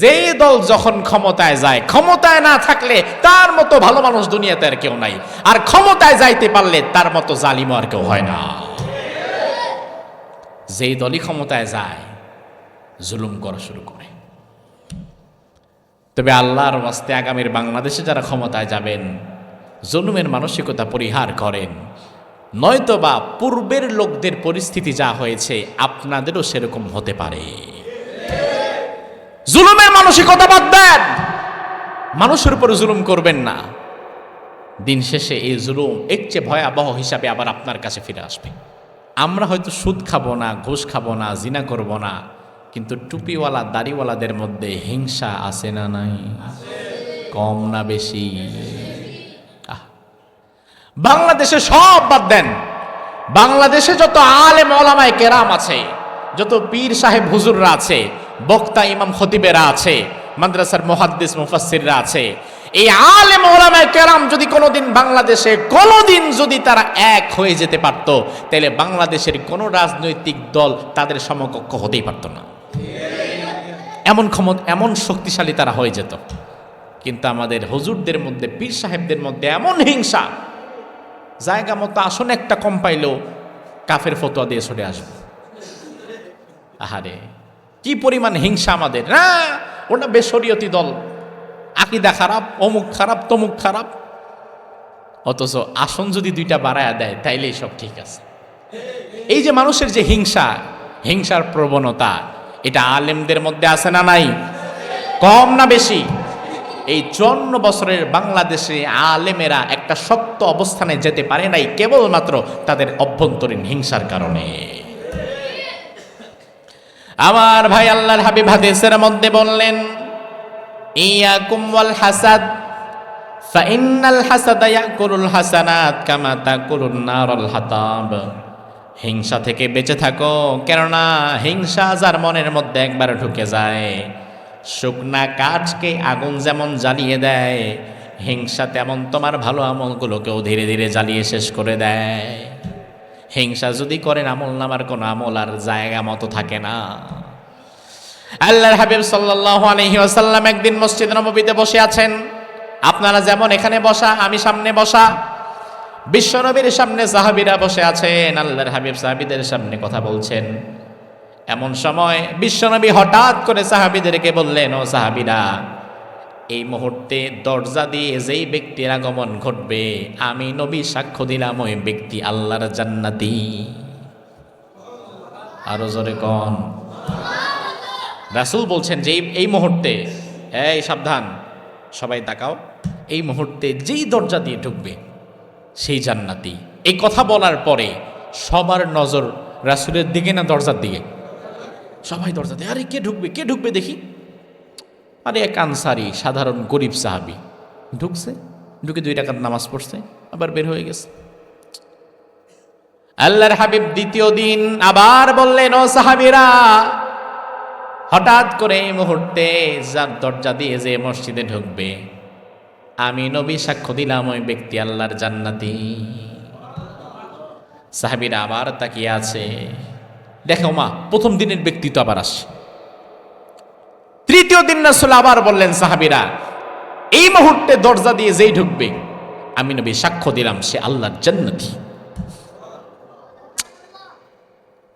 যে দল যখন ক্ষমতায় যায়, ক্ষমতায় না থাকলে তার মতো ভালো মানুষ দুনিয়াতে আর কেউ নাই। আর ক্ষমতায় যাইতে পারলে তার মতো জালিমও আর কেউ হয় না। যেই দলই ক্ষমতায় যায়, জুলুম করা শুরু করে। তবে আল্লাহর ওয়াস্তে আগামীর বাংলাদেশে যারা ক্ষমতায় যাবেন, জুলুমের মানসিকতা পরিহার করেন। নয়তো বা পূর্বের লোকদের পরিস্থিতি যা হয়েছে, আপনাদেরও সেরকম হতে পারে। জুলুমের মানসিকতা বাদ দেন। মানুষের উপরে জুলুম করবেন না। দিন শেষে এই জুলুম এর চেয়ে ভয়াবহ হিসাবে আবার আপনার কাছে ফিরে আসবে। আমরা হয়তো সুদ খাব না, ঘুষ খাব না, জিনা করব না, কিন্তু টুপিওয়ালা, দাড়িওয়ালাদের মধ্যে হিংসা আছে না নাই? কম না বেশি। বাংলাদেশে সব বাদ দেন। বাংলাদেশে যত আলেম, ওলামায় কেরাম আছে, যত পীর সাহেব, হুজুররা আছে বক্তা ইমাম খতিবেরা আছে, মাদ্রাসার মুহাদ্দিস মুফাসসিররা আছে। এই আলেম ওলামায় কেরাম যদি কোনোদিন বাংলাদেশে, কোনোদিন যদি তারা এক হয়ে যেতে পারত, তাহলে বাংলাদেশের কোনো রাজনৈতিক দল তাদের সমকক্ষ হতেই পারত না। এমন ক্ষমত, এমন শক্তিশালী তারা হয়ে যেত। কিন্তু আমাদের হুজুরদের মধ্যে, পীর সাহেবদের মধ্যে এমন হিংসা, জায়গা মতো আসন একটা কম পাইলেও কাফের ফতোয়া দিয়ে সরে আসবে। আহারে। কি পরিমাণ হিংসা আমাদের? না ওটা বেসরিয়তি দল। আকিদা খারাপ, অমুক খারাপ, তমুক খারাপ। অথচ আসন যদি দুইটা বাড়ায়া দেয়, তাইলেই সব ঠিক আছে। এই যে মানুষের যে হিংসা, হিংসার প্রবণতা, এটা আলেমদের মধ্যে আছে না নাই? কম না বেশি? এই চুয়ান্ন বছরের বাংলাদেশে আলেমেরা একটা শক্ত অবস্থানে যেতে পারে নাই, কেবলমাত্র তাদের অভ্যন্তরীণ হিংসার কারণে। আমার ভাই আল্লাহর হাবিব হাদিসের মধ্যে বললেন, ইয়াকুম ওয়াল হাসাদ, ফাইন্নাল হাসাদা ইয়াকুলুল হাসানাত কামা তাকুলুন নারুল হাতাব। হিংসা থেকে বেঁচে থাকো, কেননা হিংসা যার মনের মধ্যে একবার ঢুকে যায়। শুকনা কাঠকে আগুন যেমন জ্বালিয়ে দেয়, হিংসা তেমন তোমার ভালো আমলগুলোকেও ধীরে ধীরে জ্বালিয়ে শেষ করে দেয়। হিংসা যদি করেন আমল নামার কোনো আমল আর জায়গা মতো থাকে না। আল্লাহর হাবিব সাল্লাল্লাহু আলাইহি ওয়াসাল্লাম একদিন মসজিদ নববীতে বসে আছেন। আপনারা যেমন এখানে বসা, আমি সামনে বসা। বিশ্বনবীর সামনে সাহাবীরা বসে আছেন, আল্লাহর হাবিব সাহাবীদের সামনে কথা বলছেন। এমন সময় বিশ্বনবী হঠাৎ করে সাহাবীদেরকে বললেন, ও সাহাবীরা এই মুহূর্তে দরজা দিয়ে যেই ব্যক্তির আগমন ঘটবে, আমি নবী সাক্ষ্য দিলাম ওই ব্যক্তি আল্লাহর জান্নাতি। আরও জোরে কন। রাসূল বলছেন যে এই- মুহূর্তে, এই সাবধান, সবাই তাকাও, এই মুহূর্তে যেই দরজা দিয়ে ঢুকবে, সেই জান্নাতি। এই কথা বলার পরে সবার নজর রাসূলের দিকে না দরজার দিকে? সবাই দরজা দিয়ে, আরে কে ঢুকবে কে ঢুকবে দেখি। আরে এক আনসারি সাধারণ গরিব সাহাবি। ঢুকছে, ঢুকে দুই টাকার নামাজ পড়ছে, আবার বের হয়ে গেছে। আল্লাহর হাবিব দ্বিতীয় দিন আবার বললেন, ও সাহাবিরা, হঠাৎ করে এই মুহূর্তে যার দরজা দিয়ে যে মসজিদে ঢুকবে, আমি নবী সাক্ষ্য দিলাম ওই ব্যক্তি আল্লাহর জান্নাতি। সাহাবিরা আবার তাকিয়ে আছে। দেখো মা, প্রথম দিনের ব্যক্তি তো আবার আসে তৃতীয় দিন রাসূল আবার বললেন, সাহাবিরা, এই মুহূর্তে দরজা দিয়ে যেই ঢুকবে, আমি নবী সাক্ষ্য দিলাম, সে আল্লাহর জান্নাতি।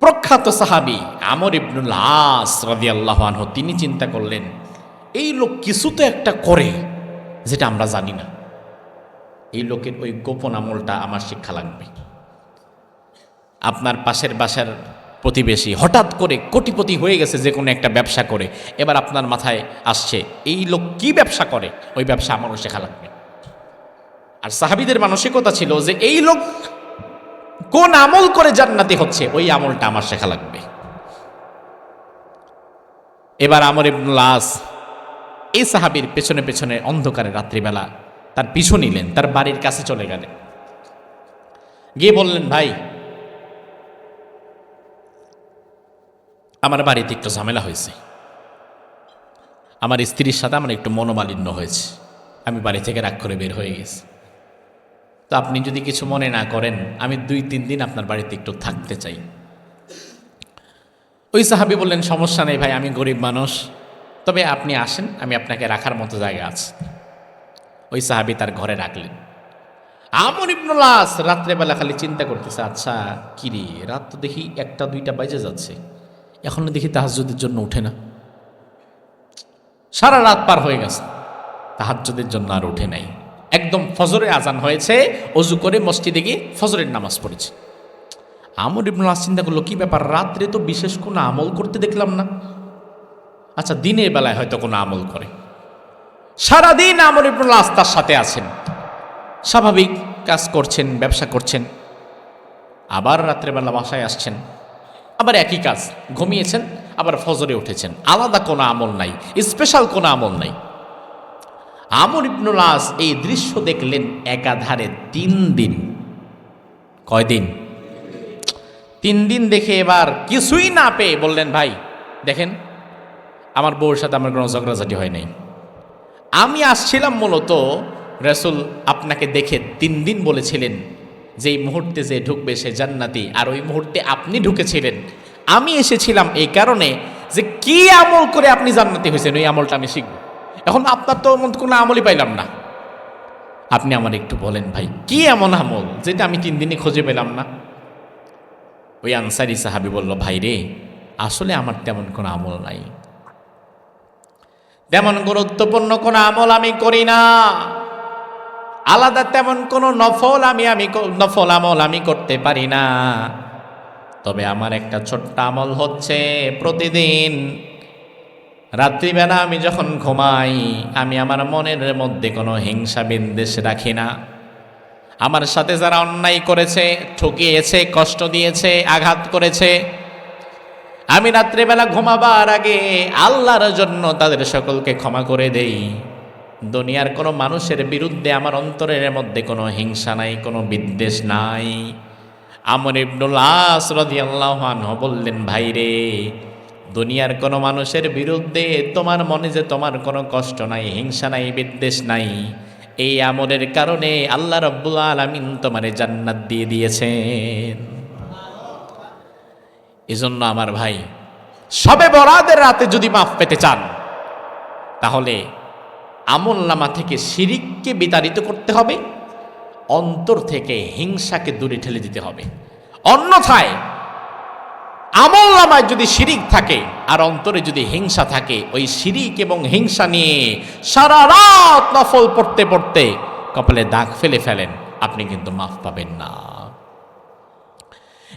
প্রখ্যাত সাহাবি আমর ইবনুল আস রাদিয়াল্লাহু আনহু, তিনি চিন্তা করলেন, এই লোক কিছু তো একটা করে, যেটা আমরা জানি না। এই লোকের ওই গোপন আমলটা আমার শিক্ষা লাগবে। আপনার পাশের বাসার প্রতিবেশী। হঠাৎ করে কোটিপতি হয়ে গেছে যে কোনো একটা ব্যবসা করে। এবার আপনার মাথায় আসছে, এই লোক কি ব্যবসা করে? ওই ব্যবসা আমারও শেখা লাগবে। আর সাহাবিদের মানসিকতা ছিল যে এই লোক কোন আমল করে জান্নাতি হচ্ছে, ওই আমলটা আমার শেখা লাগবে। এবার আমর ইবনুল এই সাহাবির পেছনে পেছনে অন্ধকারে রাত্রিবেলা তার পিছু নিলেন, তার বাড়ির কাছে চলে গেলেন। গিয়ে বললেন, ভাই আমার বাড়িতে একটু ঝামেলা হয়েছে। আমার স্ত্রীর সাথে আমার একটু মনোমালিন্য হয়েছে। আমি বাড়ি থেকে রাগ করে বের হয়ে গেছি। তো আপনি যদি কিছু মনে না করেন, আমি দুই, তিন দিন আপনার বাড়িতে একটু থাকতে চাই। ওই সাহাবি বললেন, সমস্যা নেই ভাই, আমি গরিব মানুষ। তবে আপনি আসেন, আমি আপনাকে রাখার মতো জায়গা আছে। ওই সাহাবি তার ঘরে রাখলেন। আমর ইবনুল্লাস রাত্রেবেলা খালি চিন্তা করতেছে আচ্ছা কিরে রাত তো দেখি একটা, দুইটা বাজে যাচ্ছে। এখনও দেখি তাহাজ্জুদের জন্য উঠে না। সারা রাত পার হয়ে গেছে। তাহাজ্জুদের জন্য আর উঠে নাই। একদম ফজরে আজান হয়েছে, অজু করে মসজিদে গিয়ে ফজরের নামাজ পড়েছে। আমর ইবনুল্লাস চিন্তা করল, কি ব্যাপার, রাত্রে তো বিশেষ কোনো আমল করতে দেখলাম না? আচ্ছা দিনের বেলায় হয়তো কোনো আমল করে। সারাদিন আমর ইবনুল্লাস তার সাথে আছেন। স্বাভাবিক, কাজ করছেন, ব্যবসা করছেন। আবার রাত্রেবেলা বাসায় আসছেন। আবার একই কাজ, ঘুমিয়েছেন, আবার ফজরে উঠেছেন। আলাদা কোনো আমল নাই স্পেশাল কোনো আমল নাই। আমর ইবনুল এই দৃশ্য দেখলেন একাধারে তিন দিন। কয়দিন তিন দিন দেখে এবার কিছুই না পেয়ে বললেন, ভাই, দেখেন, আমার বউর সাথে আমার কোনো ঝগড়াঝাটি হয় নাই। আমি আসছিলাম মূলত, রসুল আপনাকে দেখে তিন দিন বলেছিলেন যে এই মুহূর্তে যে ঢুকবে সে জান্নাতি। আর ওই মুহূর্তে আপনি ঢুকেছিলেন। আমি এসেছিলাম এই কারণে যে কি আমল করে আপনি জান্নাতি হয়েছেন, ওই আমলটা আমি শিখব। এখন আপনার তো কোনো আমলই পাইলাম না। আপনি আমার একটু বলেন ভাই, কি এমন আমল যেটা আমি তিন দিনে খুঁজে পেলাম না? ওই আনসারি সাহাবি বলল, ভাই রে, আসলে আমার তেমন কোনো আমল নাই। তেমন গুরুত্বপূর্ণ কোনো আমল আমি করি না। আলাদা তেমন কোনো নফল আমি আমি নফল আমল আমি করতে পারি না। তবে আমার একটা ছোট্ট আমল হচ্ছে প্রতিদিন রাত্রিবেলা আমি যখন ঘুমাই, আমি আমার মনের মধ্যে কোনো হিংসা বিদ্বেষ রাখি না। আমার সাথে যারা অন্যায় করেছে, ঠকিয়েছে, কষ্ট দিয়েছে, আঘাত করেছে, আমি রাত্রিবেলা ঘুমাবার আগে আল্লাহর জন্য তাদের সকলকে ক্ষমা করে দেই। দুনিয়ার কোনো মানুষের বিরুদ্ধে আমার অন্তরের মধ্যে কোনো হিংসা নাই, কোনো বিদ্বেষ নাই। আমর ইবনুল আস রাদিয়াল্লাহু আনহু বললেন, ভাই রে, দুনিয়ার কোনো মানুষের বিরুদ্ধে তোমার মনে যে তোমার কোনো কষ্ট নাই, হিংসা নাই, বিদ্বেষ নাই, এই আমলের কারণে আল্লাহ রব্বুল আলামিন তোমারে জান্নাত দিয়ে দিয়েছেন। এজন্য আমার ভাই, সবে বরাদের রাতে যদি মাফ পেতে চান, তাহলে আমল নামা থেকে শিরিককে বিতাড়িত করতে হবে, অন্তর থেকে হিংসাকে দূরে ঠেলে দিতে হবে। অন্যথায়, আমল নামায় যদি শিরিক থাকে আর অন্তরে যদি হিংসা থাকে, ওই শিরিক এবং হিংসা নিয়ে সারা রাত নফল পড়তে পড়তে কপালে দাগ ফেলে ফেলেন, আপনি কিন্তু মাফ পাবেন না।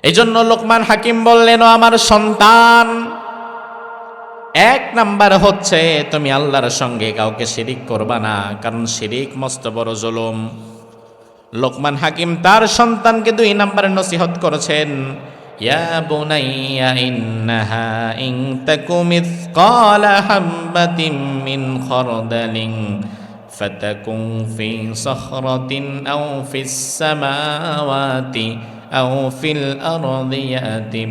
এই জন্য লোকমান হাকিম বললেন আমার সন্তান এক নাম্বার হচ্ছে, তুমি আল্লাহর সঙ্গে কাউকে শিরিক করবা না, কারণ শিরিক মস্ত বড় জুলুম। লোকমান হাকিম তার সন্তানকে দুই নাম্বারে নসিহত করেছেন, ইয়া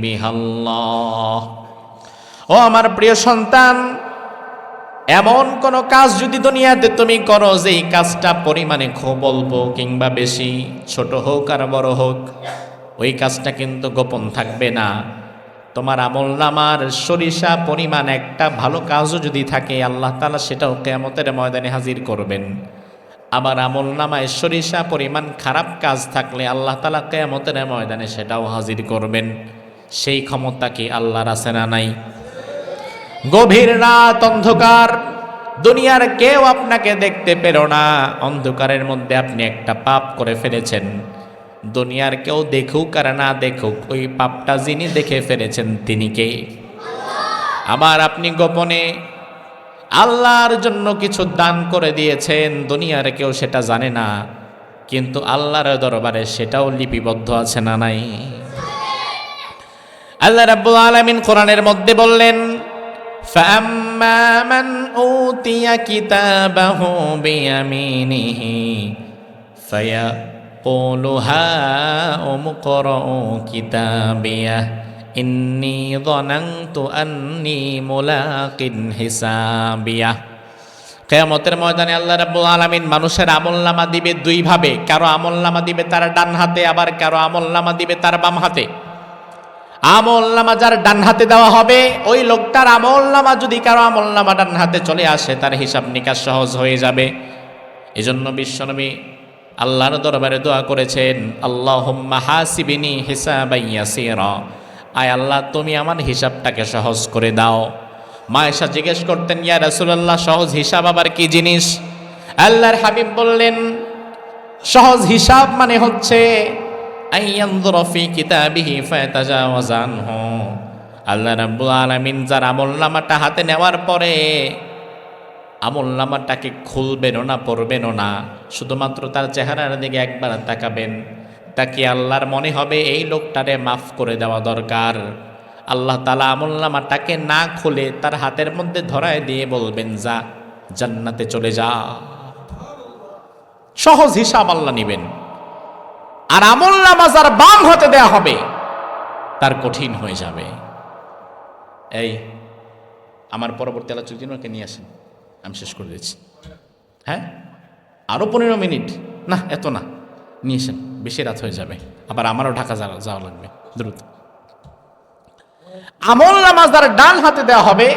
বিহাল্লাহ। ও আমার প্রিয় সন্তান, এমন কোন কাজ যদি দুনিয়াতে তুমি করো যে এই কাজটা পরিমাণে খুব অল্প কিংবা বেশি, ছোট হোক আর বড় হোক, ওই কাজটা কিন্তু গোপন থাকবে না। তোমার আমল নামার সরিষা পরিমাণ একটা ভালো কাজও যদি থাকে, আল্লাহ তালা সেটাও কেয়ামতের ময়দানে হাজির করবেন। আবার আমল নামায় সরিষা পরিমাণ খারাপ কাজ থাকলে আল্লাহ তালা কেয়ামতের ময়দানে সেটাও হাজির করবেন। সেই ক্ষমতা কি আল্লাহর আছে না নাই? গভীর রাত, অন্ধকার। দুনিয়ার কেউ আপনাকে দেখতে পেল না। অন্ধকারের মধ্যে আপনি একটা পাপ করে ফেলেছেন। দুনিয়ার কেউ দেখুক আর না দেখুক, ওই পাপটা যিনি দেখে ফেলেছেন, তিনি কে? আবার আপনি গোপনে আল্লাহর জন্য কিছু দান করে দিয়েছেন, দুনিয়ার কেউ সেটা জানে না। কিন্তু আল্লাহর দরবারে সেটাও লিপিবদ্ধ আছে না নাই? আল্লাহ রাব্বুল আলামিন কোরআনের মধ্যে বললেন فأما من أوتي كتابه بيمينه فيقول هاؤم اقرءوا كتابيه إني ظننت أني ملاق حسابيه কেয়ামতের ময়দানে আল্লাহ রাব্বুল আলামিন মানুষের আমলনামা দিবে দুই ভাবে কারো আমলনামা দিবে তার ডান হাতে আবার কারো আমলনামা দিবে তার বাম হাতে আমল নামা যার ডান হাতে দেওয়া হবে, ওই লোকটার আমল নামা যদি কারও আমল নামা ডান হাতে চলে আসে, তার হিসাব নিকাশ সহজ হয়ে যাবে। এজন্য বিশ্বনবী আল্লাহর দরবারে দোয়া করেছেন আল্লাহ হাসিবিনি হিসাবাইয়াসিরা আয় আল্লাহ, তুমি আমার হিসাবটাকে সহজ করে দাও। মায়েশা জিজ্ঞেস করতেন, ইয়া রাসূলুল্লাহ, সহজ হিসাব আবার কি জিনিস? আল্লাহর হাবিব বললেন, সহজ হিসাব মানে হচ্ছে আইয়ানজুরা ফি কিতাবিহি ফায়াতাজাওয়াজ আনহু আল্লাহ রাব্বুল আলামিন যার আমলনামাটা হাতে নেওয়ার পরে আমলনামাটাকে খুলবেনও না, পড়বেনও না, শুধুমাত্র তার চেহারার দিকে একবার তাকাবেন তাকে আল্লাহর মনে হবে এই লোকটারে মাফ করে দেওয়া দরকার। আল্লাহ তালা আমলনামাটাকে না খুলে তার হাতের মধ্যে ধরায় দিয়ে বলবেন, যা, জান্নাতে চলে যা। সহজ হিসাব আল্লাহ নিবেন। আর আমল নামাজ আর বাম হতে দেয়া হবে, তার কঠিন হয়ে যাবে। এই, আমার পরবর্তী আলোচক দিন ওকে নিয়ে আসেন, আমি শেষ করে দিয়েছি হ্যাঁ? আরও পনেরো মিনিট। না, এত না। নিয়ে আসেন, বেশি রাত হয়ে যাবে। আবার আমারও ঢাকা যাওয়া লাগবে, দ্রুত। আমল নামাজ আর ডান হাতে দেওয়া হবে,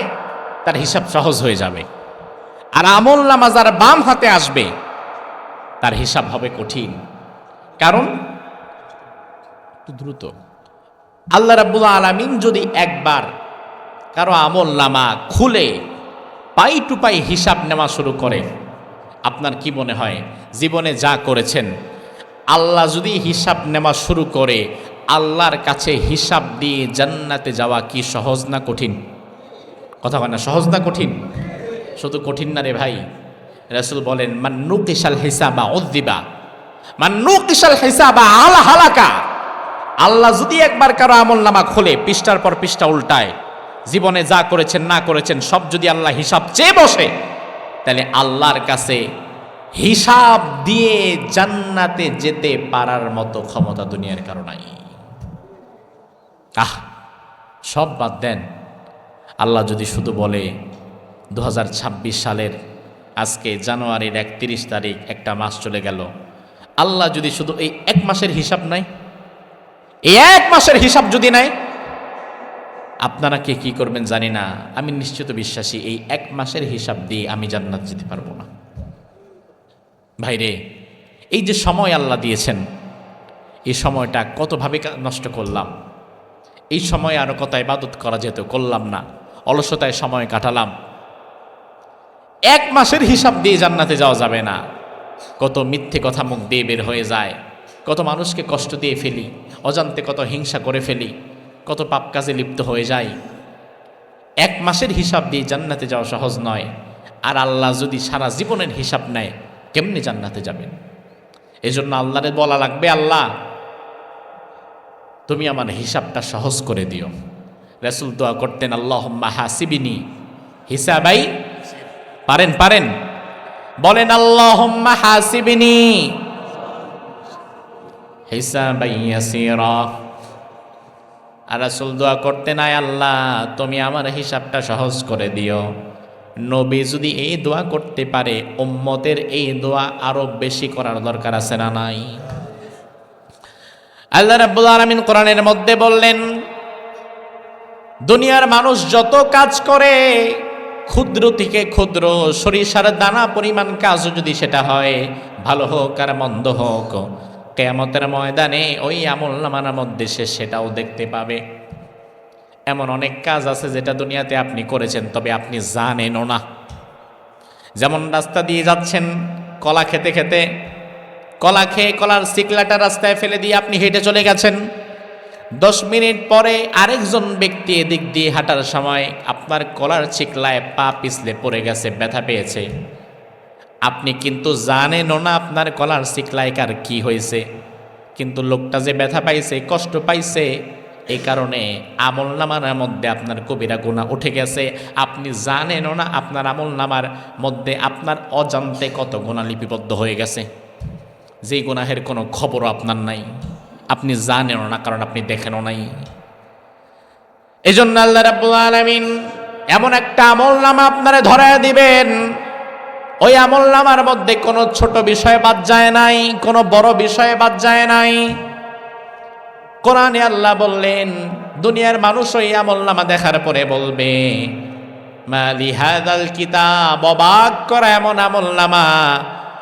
তার হিসাব সহজ হয়ে যাবে। আর আমল নামাজ আর বাম হাতে আসবে, তার হিসাব হবে কঠিন। কারণ? দ্রুত। আল্লাহ রাব্বুল আলামিন যদি একবার কারও আমল নামা খুলে পাই টু পাই হিসাব নেওয়া শুরু করে, আপনার কি মনে হয়? জীবনে যা করেছেন, আল্লাহ যদি হিসাব নেওয়া শুরু করে, আল্লাহর কাছে হিসাব দিয়ে জান্নাতে যাওয়া কি সহজ না কঠিন? কথা হয় না, সহজ না কঠিন? শুধু কঠিন না রে ভাই। রাসূল বলেন মান্নু কিসাল হিসাবা উদ্দিবা আল্লাহ যদি একবার কারও আমল নামা খোলে, পৃষ্ঠার পর পৃষ্ঠা উল্টায়। জীবনে যা করেছেন, না করেছেন, সব যদি আল্লাহ হিসাব চেয়ে বসে, তাহলে আল্লাহর কাছে হিসাব দিয়ে জান্নাতে যেতে পারার মতো ক্ষমতা দুনিয়ার কারণাই আহ, সব বাদ দেন। আল্লাহ যদি শুধু বলে দু হাজার ছাব্বিশ সালের আজকে জানুয়ারির একত্রিশ তারিখ, একটা মাস চলে গেল। আল্লাহ যদি শুধু এই এক মাসের হিসাব নাই, এই এক মাসের হিসাব যদি নাই, আপনারা কে কি করবেন জানি না। আমি নিশ্চিত বিশ্বাসী, এই এক মাসের হিসাব দিয়ে আমি জান্নাত যেতে পারব না। ভাইরে, এই যে সময় আল্লাহ দিয়েছেন, এই সময়টা কতভাবে নষ্ট করলাম। এই সময় আরও কত ইবাদত করা যেত, করলাম না। অলসতায় সময় কাটালাম। এক মাসের হিসাব দিয়ে জান্নাতে যাওয়া যাবে না। কত মিথ্যে কথা মুখ দিয়ে বের হয়ে যায়। কত মানুষকে কষ্ট দিয়ে ফেলি, অজান্তে কত হিংসা করে ফেলি, কত পাপ কাজে লিপ্ত হয়ে যায় এক মাসের হিসাব দিয়ে জান্নাতে যাওয়া সহজ নয়। আর আল্লাহ যদি সারা জীবনের হিসাব নেয়, কেমনি জান্নাতে যাবেন? এই জন্য আল্লাহরে বলা লাগবে, আল্লাহ, তুমি আমার হিসাবটা সহজ করে দিও। রাসুল দোয়া করতেন আল্লাহ হাসিবিনি হিসাবাই। পারেন পারেন। বলেন আল্লাহ হাসিবিনি। হিসাবাই ইয়াসিরা। আর রাসুল দোয়া করতে নাই, আল্লাহ, তুমি আমার হিসাবটা সহজ করে দিও। নবী যদি এই দোয়া করতে পারে, উম্মতের এই দোয়া আরও বেশি করার দরকার আছে না নাই? আল্লাহ রাব্বুল আলামিন কোরআনের মধ্যে বললেন, দুনিয়ার মানুষ যত কাজ করে ক্ষুদ্র থেকে ক্ষুদ্র, সরিষার দানা পরিমাণ কাজ যদি সেটা হয়, ভালো হোক আর মন্দ হোক, কেয়ামতের ময়দানে ওই আমল নামার মধ্যে সে সেটাও দেখতে পাবে। এমন অনেক কাজ আছে যেটা দুনিয়াতে আপনি করেছেন, তবে আপনি জানেনও না। যেমন রাস্তা দিয়ে যাচ্ছেন, কলা খেতে খেতে, কলা খেয়ে কলার সিকলাটা রাস্তায় ফেলে দিয়ে আপনি হেঁটে চলে গেছেন দশ মিনিট পরে আরেকজন ব্যক্তি এদিক দিয়ে হাঁটার সময় আপনার কলার চিকলায় পা পিছলে পড়ে গেছে, ব্যথা পেয়েছে। আপনি কিন্তু জানেনও না আপনার কলার চিকলায় কার কি হয়েছে। কিন্তু লোকটা যে ব্যথা পাইছে, কষ্ট পাইছে এই কারণে আমল নামার মধ্যে আপনার কবিরা গুণা উঠে গেছে। আপনি জানেনও না আপনার আমল নামার মধ্যে আপনার অজান্তে কত গুণা লিপিবদ্ধ হয়ে গেছে। যে গুনাহের কোনো খবরও আপনার নাই। আপনি জানেনও না, কারণ আপনি দেখেনও নাই। এই জন্য আল্লাহ রাব্বুল আলামিন এমন একটা আমল নামা আপনারা ধরায় দিবেন। ওই আমল নামার মধ্যে কোনো ছোট বিষয় বাদ যায় নাই, কোনো বড় বিষয় বাদ যায় নাই। কোরআনে আল্লাহ বললেন, দুনিয়ার মানুষ ওই আমল নামা দেখার পরে বলবে মালি হাদাল কিতাব? অবাক করা এমন আমল নামা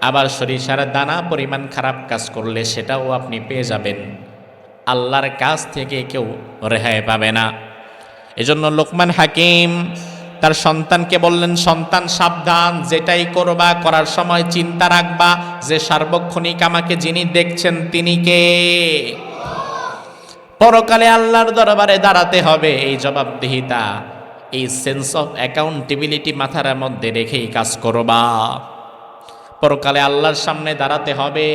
আবার সরিষার দানা পরিমাণ খারাপ কাজ করলে সেটাও আপনি পেয়ে যাবেন। আল্লাহর কাছ থেকে কেউ রেহাই পাবে না। এজন্য লোকমান হাকিম তার সন্তানকে বললেন, সন্তান, সাবধান, যেটাই করবা, করার সময় চিন্তা রাখবা। যে সার্বক্ষণিক আমাকে যিনি দেখছেন, তিনি কে? পরকালে আল্লাহর দরবারে দাঁড়াতে হবে, এই জবাবদিহিতা। এই সেন্স অফ অ্যাকাউন্টেবিলিটি মাথার মধ্যে রেখেই কাজ করবা। পরকালে আল্লাহর সামনে দাঁড়াতে হবে।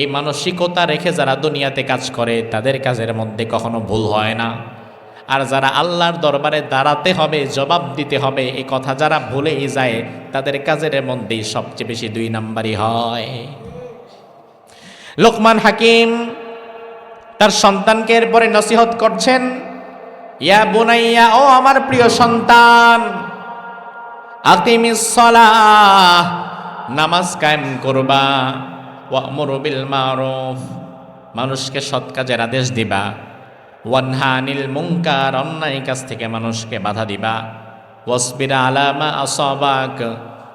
এই মানসিকতা রেখে যারা দুনিয়াতে কাজ করে, তাদের কাজের মধ্যে কখনো ভুল হয় না। আর যারা আল্লাহর দরবারে দাঁড়াতে হবে, জবাব দিতে হবে এই কথা যারা ভুলেই যায়, তাদের কাজের মধ্যেই সবচেয়ে বেশি দুই নাম্বারই হয়। লোকমান হাকিম তার সন্তানকে এরপরে নসিহত করছেন, ইয়া বুনাইয়া, ও আমার প্রিয় সন্তান আতিমিস নামাজ কায়েম করবা, ওয়ামুরু বিল মারুফ, মানুষকে সৎ কাজের আদেশ দিবা ওয়ানহানিল মুঙ্কার অন্যায় কাছ থেকে মানুষকে বাধা দিবা, ওয়াসবিরা আলামা আসবাক,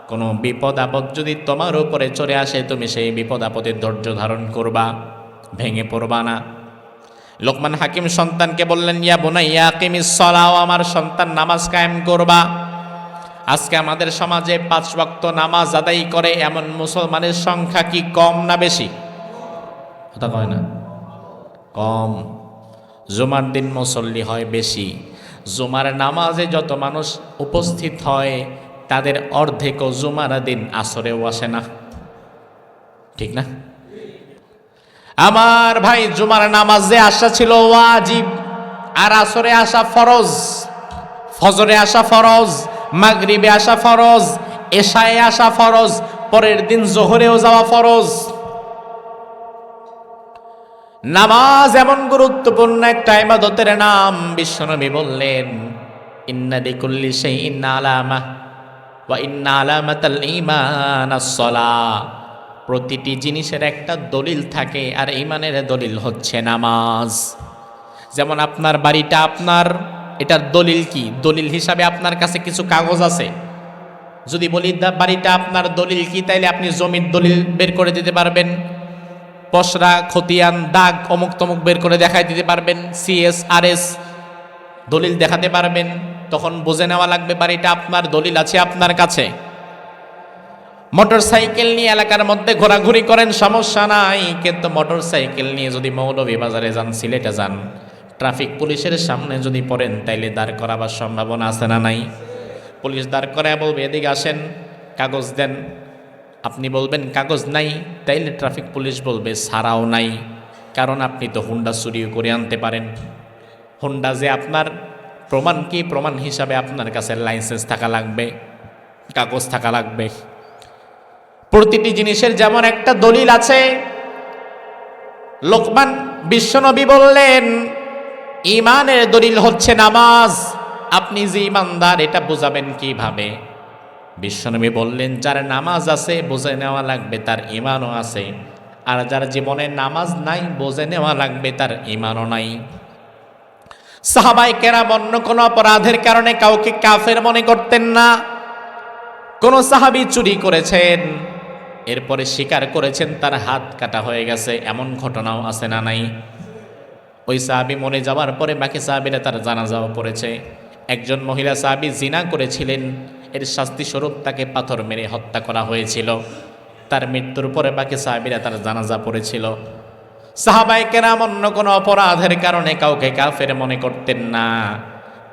কোনো বিপদ আপদ যদি তোমার উপরে চলে আসে, তুমি সেই বিপদ আপদের ধৈর্য ধারণ করবা, ভেঙে পড়বা না। লোকমান হাকিম সন্তানকে বললেন, ইয়া বোনাইয়া কিমিস সলাও আমার সন্তান নামাজ কায়েম করবা। আজকে আমাদের সমাজে পাঁচ ওয়াক্ত নামাজ আদায় করে এমন মুসলমানের সংখ্যা কি কম না বেশি? কথা কয় না। কম। জুমার দিন মুসল্লি হয় বেশি। জুমার নামাজে যত মানুষ উপস্থিত হয়, তাদের অর্ধেকও জুমার দিন আসরেও আসে না। ঠিক না? আমার ভাই জুমার নামাজে আসা ছিল ওয়াজিব, আর আসরে আসা ফরজ। ফজরে আসা ফরজ মাগরিবে আসা ফরজ, এশায়ে আসা ফরজ, পরের দিন জোহরেও যাওয়া ফরজ। নামাজ এমন গুরুত্বপূর্ণ একটা ইবাদতের নাম, বিশ্বনবী বললেন, ইন্না লিকুল্লি সেই ইন্না আলামা, ওয়া ইন্না প্রতিটি জিনিসের একটা দলিল থাকে, আর ইমানের দলিল হচ্ছে নামাজ। যেমন আপনার বাড়িটা আপনার এটার দলিল কি? দলিল হিসাবে আপনার কাছে কিছু কাগজ আছে? যদি বলি বাড়িটা আপনার দলিল কি? তাইলে আপনি জমির দলিল বের করে দিতে পারবেন। পশরা খতিয়ান, দাগ অমুক তমুক বের করে দেখাই দিতে পারবেন। সিএস আর এস দলিল দেখাতে পারবেন। তখন বুঝে নেওয়া লাগবে, বাড়িটা আপনার দলিল আছে আপনার কাছে। মোটর সাইকেল নিয়ে এলাকার মধ্যে ঘোরাঘুরি করেন, সমস্যা নাই। কিন্তু মোটর সাইকেল নিয়ে যদি মৌলভী বাজারে যান, সিলেটে যান ট্রাফিক পুলিশের সামনে যদি পড়েন, তাইলে দাঁড় করাবার সম্ভাবনা আছে না নাই? পুলিশ দাঁড় করায় বলবে, এদিকে আসেন, কাগজ দেন। আপনি বলবেন, কাগজ নাই। তাইলে ট্রাফিক পুলিশ বলবে সারাও নাই। কারণ আপনি তো হুন্ডা চুরিও করে আনতে পারেন। হুন্ডা যে আপনার, প্রমাণ কি? প্রমাণ হিসাবে আপনার কাছে লাইসেন্স থাকা লাগবে, কাগজ থাকা লাগবে। প্রতিটি জিনিসের যেমন একটা দলিল আছে। লোকমান বিশ্বনবী বললেন ইমানের দলিল হচ্ছে নামাজ। আপনি যে ইমানদার, এটা বোঝাবেন কীভাবে? বিশ্বনবী বললেন, যার নামাজ আছে, বুঝে নেওয়া লাগবে, তার ইমানও আছে। আর যার জীবনে নামাজ নাই, বোঝে নেওয়া লাগবে, তার ইমানও নাই। সাহাবাই কেরাম অন্য কোনো অপরাধের কারণে কাউকে কাফের মনে করতেন না। কোন সাহাবি চুরি করেছেন, এরপরে স্বীকার করেছেন, তার হাত কাটা হয়ে গেছে, এমন ঘটনাও আছে না নাই। ওই সাহাবি মরে যাওয়ার পরে বাকি সাহাবিরা তার জানাজাও পড়েছে। একজন মহিলা সাহাবি জিনা করেছিলেন, এর শাস্তি স্বরূপ তাকে পাথর মেরে হত্যা করা হয়েছিল। তার মৃত্যুর পরে বাকি সাহাবিরা তার জানাজা পড়েছিল। সাহাবাই কেরাম অন্য কোনো অপরাধের কারণে কাউকে কাফের মনে করতেন না।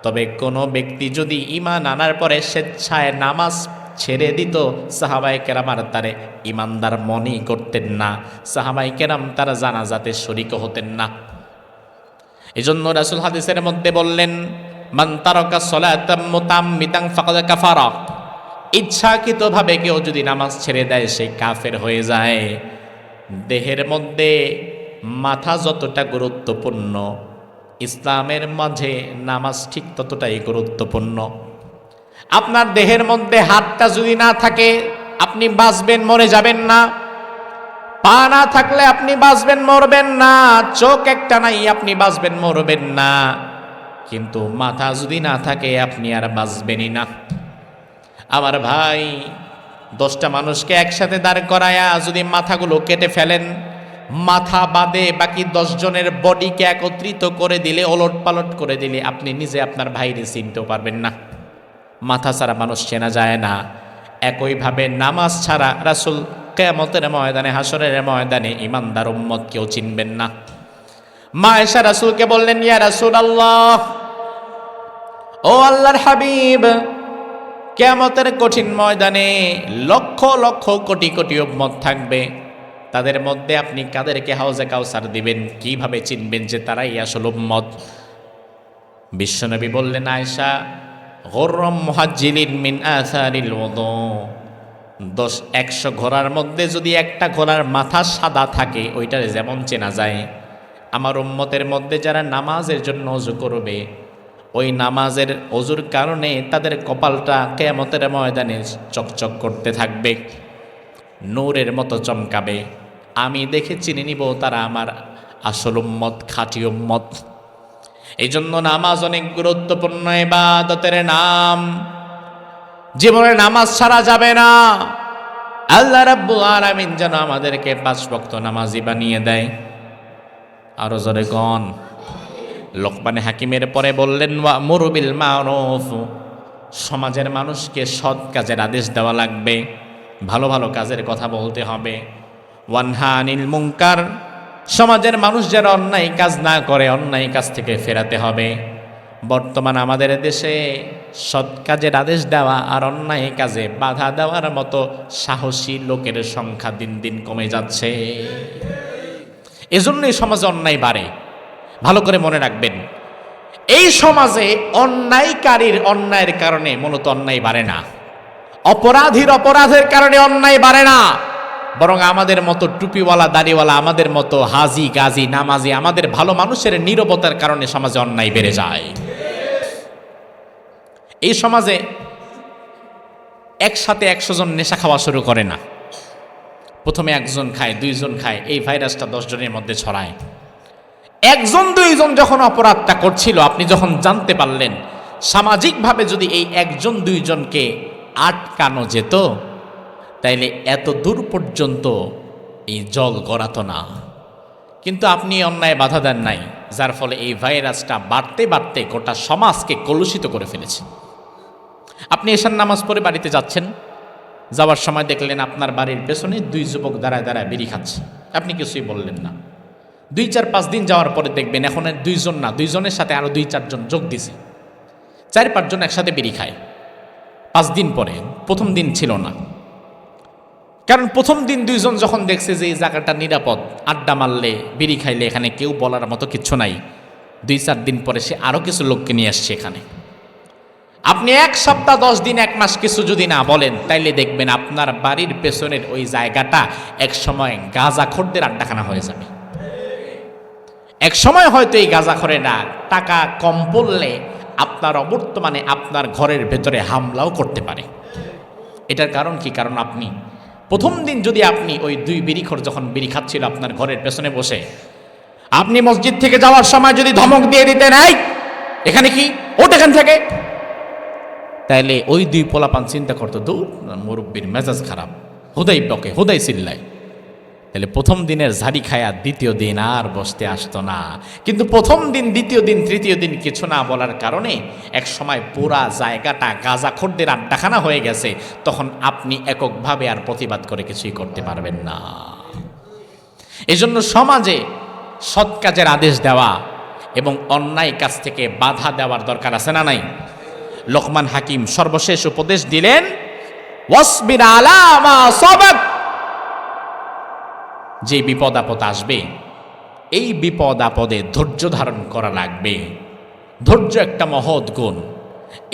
তবে কোনো ব্যক্তি যদি ইমান আনার পরে স্বেচ্ছায় নামাজ ছেড়ে দিত, সাহাবাই কেরাম আর তারে ইমানদার মনেই করতেন না। সাহাবাই কেরাম তারা জানাজাতে শরিক হতেন না। এজন্য রাসুল হাদিসের মধ্যে বললেন, মান তারকা সলাতাম মুতাম্মিতাং ফাকাদ কাফারা। ইচ্ছাকৃতভাবে কেউ যদি নামাজ ছেড়ে দেয়, সে কাফের হয়ে যায়। দেহের মধ্যে মাথা যতটা গুরুত্বপূর্ণ, ইসলামের মাঝে নামাজ ঠিক ততটাই গুরুত্বপূর্ণ। আপনার দেহের মধ্যে হাতটা যদি না থাকে, আপনি বাঁচবেন, মরে যাবেন না। পা না থাকলে আপনি বাঁচবেন, মরবেন না। চোখ একটা নাই, আপনি বাঁচবেন, মরবেন না। কিন্তু মাথা যদি না থাকে, আপনি আর বাঁচবেনই না। আমার ভাই, দশটা মানুষকে একসাথে দাঁড় করায়া যদি মাথাগুলো কেটে ফেলেন, মাথা বাদে বাকি দশজনের বডিকে একত্রিত করে দিলে ওলট পালট করে দিলে, আপনি নিজে আপনার ভাইরে চিনতেও পারবেন না। মাথা ছাড়া মানুষ চেনা যায় না। একইভাবে নামাজ ছাড়া রাসুল কেমতের ময়দানে হাসরের ময়দানে ইমানদার উম্মত কেউ চিনবেন না। মা এসা রাসুলকে বললেন, ইয়া রাসুল আল্লাহ ও আল্লাহর হাবিব কেমতের কঠিন ময়দানে লক্ষ লক্ষ কোটি কোটি উম্মত থাকবে। তাদের মধ্যে আপনি কাদেরকে হাউজে কাউসার দিবেন? কীভাবে চিনবেন যে তারাই আসল উম্মত? বিশ্বনবী বললেন আয়সা গরম মহাজিলিন মিন আসারিল দশ একশো ঘোড়ার মধ্যে যদি একটা ঘোড়ার মাথা সাদা থাকে, ওইটারে যেমন চেনা যায়। আমার উম্মতের মধ্যে যারা নামাজের জন্য অজু করবে, ওই নামাজের অজুর কারণে তাদের কপালটা কেয়ামতের ময়দানে চকচক করতে থাকবে, নূরের মতো চমকাবে। আমি দেখে চিনে নিব তারা আমার আসল উম্মত, খাঁটি উম্মত। এই জন্য নামাজ অনেক গুরুত্বপূর্ণ এবাদতের নাম। জীবনে নামাজ ছাড়া যাবে না। আল্লাহ রাব্বুল আলামিন যেন আমাদেরকে পাঁচ ভক্ত নামাজি বানিয়ে দেয়। আরও জোরে গন লোকমানে হাকিমের পরে বললেন মুরবিল মারুফ। সমাজের মানুষকে সৎ কাজের আদেশ দেওয়া লাগবে। ভালো ভালো কাজের কথা বলতে হবে। ওয়ানহা আনিল মুঙ্কার সমাজের মানুষ যেন অন্যায় কাজ না করে, অন্যায় কাজ থেকে ফেরাতে হবে। বর্তমান আমাদের দেশে সৎ কাজের আদেশ দেওয়া আর অন্যায় কাজে বাধা দেওয়ার মতো সাহসী লোকের সংখ্যা দিন দিন কমে যাচ্ছে। এজন্যই সমাজে অন্যায় বাড়ে। ভালো করে মনে রাখবেন, এই সমাজে অন্যায়কারীর অন্যায়ের কারণে মূলত অন্যায় বাড়ে না। অপরাধীর অপরাধের কারণে অন্যায় বাড়ে না। বরং আমাদের মতো টুপিওয়ালা, দাড়িওয়ালা, আমাদের মতো হাজি, গাজি, নামাজি, আমাদের ভালো মানুষের নীরবতার কারণে সমাজে অন্যায় বেড়ে যায়। এই সমাজে একসাথে একশো জন নেশা খাওয়া শুরু করে না। প্রথমে একজন খায়, দুইজন খায়, এই ভাইরাসটা দশজনের মধ্যে ছড়ায়। একজন, দুইজন যখন অপরাধটা করছিল, আপনি যখন জানতে পারলেন, সামাজিকভাবে যদি এই একজন, দুইজনকে আটকানো যেত, তাইলে এত দূর পর্যন্ত এই জল গড়াতো না। কিন্তু আপনি অন্যায় বাধা দেন নাই, যার ফলে এই ভাইরাসটা বাড়তে বাড়তে গোটা সমাজকে কলুষিত করে ফেলেছে। আপনি এসার নামাজ পড়ে বাড়িতে যাচ্ছেন, যাওয়ার সময় দেখলেন আপনার বাড়ির পেছনে দুই যুবক দাঁড়ায় দাঁড়ায় বিড়ি খাচ্ছে। আপনি কিছুই বললেন না। দুই, চার, পাঁচ দিন যাওয়ার পরে দেখবেন এখন দুইজন না, দুইজনের সাথে আরও দুই, চারজন যোগ দিছে। চার, পাঁচজন একসাথে বিড়ি খায়। পাঁচ দিন পরে, প্রথম দিন ছিল না। কারণ প্রথম দিন দুইজন যখন দেখছে যে এই জায়গাটা নিরাপদ, আড্ডা মারলে, বিড়ি খাইলে এখানে কেউ বলার মতো কিচ্ছু নাই। দুই, চার দিন পরে সে আরও কিছু লোককে নিয়ে আসছে এখানে। আপনি এক সপ্তাহ, দশ দিন, এক মাস কিছু যদি না বলেন, তাইলে দেখবেন আপনার বাড়ির পেছনের ওই জায়গাটা এক সময় গাঁজাখোরদের আড্ডাখানা হয়ে যাবে। এক সময় হয়তো এই গাঁজাখরেরা টাকা কম পড়লে আপনার অবর্তমানে আপনার ঘরের ভেতরে হামলাও করতে পারে। এটার কারণ কি? কারণ আপনি প্রথম দিন যদি আপনি ওই দুই বিড়িখর যখন বিড়ি খাচ্ছিল আপনার ঘরের পেছনে বসে, আপনি মসজিদ থেকে যাওয়ার সময় যদি ধমক দিয়ে দিতেন এখানে কি? ওট এখান থেকে। তাইলে ওই দুই পোলাপান চিন্তা করতো, দূর, মুরব্বীর মেজাজ খারাপ, হুদাই বকে, হুদাই চিল্লায় তাহলে প্রথম দিনের ঝাড়ি খায়া দ্বিতীয় দিন আর বসতে আসতো না। কিন্তু প্রথম দিন, দ্বিতীয় দিন, তৃতীয় দিন কিছু না বলার কারণে এক সময় পুরা জায়গাটা গাজাখোরদের আড্ডাখানা হয়ে গেছে। তখন আপনি এককভাবে আর প্রতিবাদ করে কিছুই করতে পারবেন না। এজন্য সমাজে সৎ কাজের আদেশ দেওয়া এবং অন্যায় কাজ থেকে বাধা দেওয়ার দরকার আছে না নাই? লোকমান হাকিম সর্বশেষ উপদেশ দিলেন যে বিপদ আপদ আসবে, এই বিপদ আপদে ধৈর্য ধারণ করা লাগবে। ধৈর্য একটা মহৎ গুণ।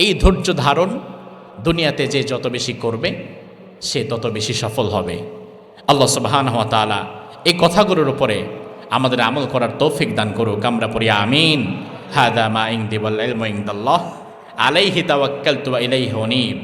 এই ধৈর্য ধারণ দুনিয়াতে যে যত বেশি করবে, সে তত বেশি সফল হবে। আল্লাহ সুবহান হওয়া তালা এই কথাগুলোর উপরে আমাদের আমল করার তৌফিক দান করুক। আমরা পড়ি, আমিন। হাদা মা ইং দিবাল ইলমু ইনদাল্লাহ। আলাইহি তাওয়াক্কালতু ওয়া ইলাইহি উনীব